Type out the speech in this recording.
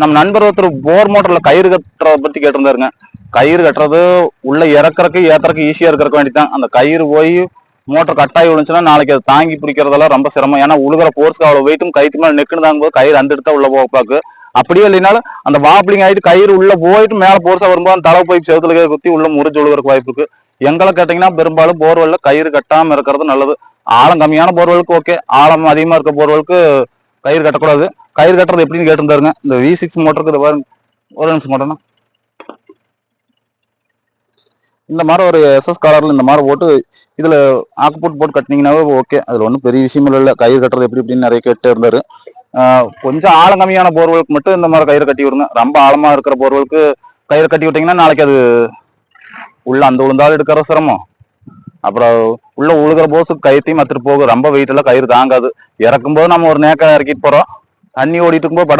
நம்ம நண்பர் ஒருத்தர் போர் மோட்டர்ல கயிறு கட்டுறத பத்தி கேட்டிருந்தாருங்க. கயிறு கட்டுறது உள்ள இறக்குறக்கு ஏத்துறக்கு ஈஸியா இருக்கிறக்க வேண்டிதான். அந்த கயிறு போய் மோட்டர் கட்டாயி விழுந்துச்சுன்னா நாளைக்கு அதை தாங்கி பிடிக்கிறதெல்லாம் ரொம்ப சிரமம். ஏன்னா உழுகிற போர்ஸ்க்கு அவ்வளோ வெயிட்டும் கைக்கு மேலே நெக்குன்னு தாங்கும்போது கயிறு அந்த இடத்த உள்ள போப்பாக்கு அப்படியே இல்லைனாலும் அந்த வாப்பிளிங் ஆகிட்டு கயிறு உள்ள போயிட்டு மேலே போர்ஸாக வரும்போது அந்த தலை போய் செவுத்துல குத்தி உள்ள முறிஞ்சு விழுகிறக்கு வாய்ப்பு இருக்கு. எங்களை கேட்டீங்கன்னா பெரும்பாலும் போர்வெல்ல கயிறு கட்டாமல் இருக்கிறது நல்லது. ஆழம் கம்மியான போர்வெலுக்கு ஓகே ஆழம் அதிகமாக இருக்க போர்வெலுக்கு கயிறு கட்டக்கூடாது. கயிறு கட்டுறது எப்படின்னு கேட்டிருந்தாருங்க. இந்த வி சிக்ஸ் மோட்டருக்கு இது பாருங்க. ஒரு நிமிஷம் மட்டும்னா இந்த மாதிரி ஒரு எஸ்எஸ் காலரில் இந்த மாதிரி போட்டு இதில் ஆக்குப்போட் போட்டு கட்டினீங்கன்னாவே ஓகே அதில் ஒன்றும் பெரிய விஷயம் இல்லை. கயிறு கட்டுறது எப்படி இப்படின்னு நிறைய கேட்டு இருந்தார். கொஞ்சம் ஆழம் கம்மியான போர்வெலுக்கு மட்டும் இந்த மாதிரி கயிறு கட்டி விடுங்க. ரொம்ப ஆழமாக இருக்கிற போர்வெலுக்கு கயிறு கட்டி விட்டிங்கன்னா நாளைக்கு அது உள்ள அந்த விழுந்தாலும் எடுக்கிற சிரமம். அப்புறம் உள்ள உழுகிற போது கயிற்றையும் எடுத்துட்டு போகும் ரொம்ப வெயிட் எல்லாம் கயிறு தாங்காது. இறக்கும் போது நம்ம ஒரு நேக்கா இறக்கிட்டு போறோம். தண்ணி ஓடிட்டு இருக்கும்போது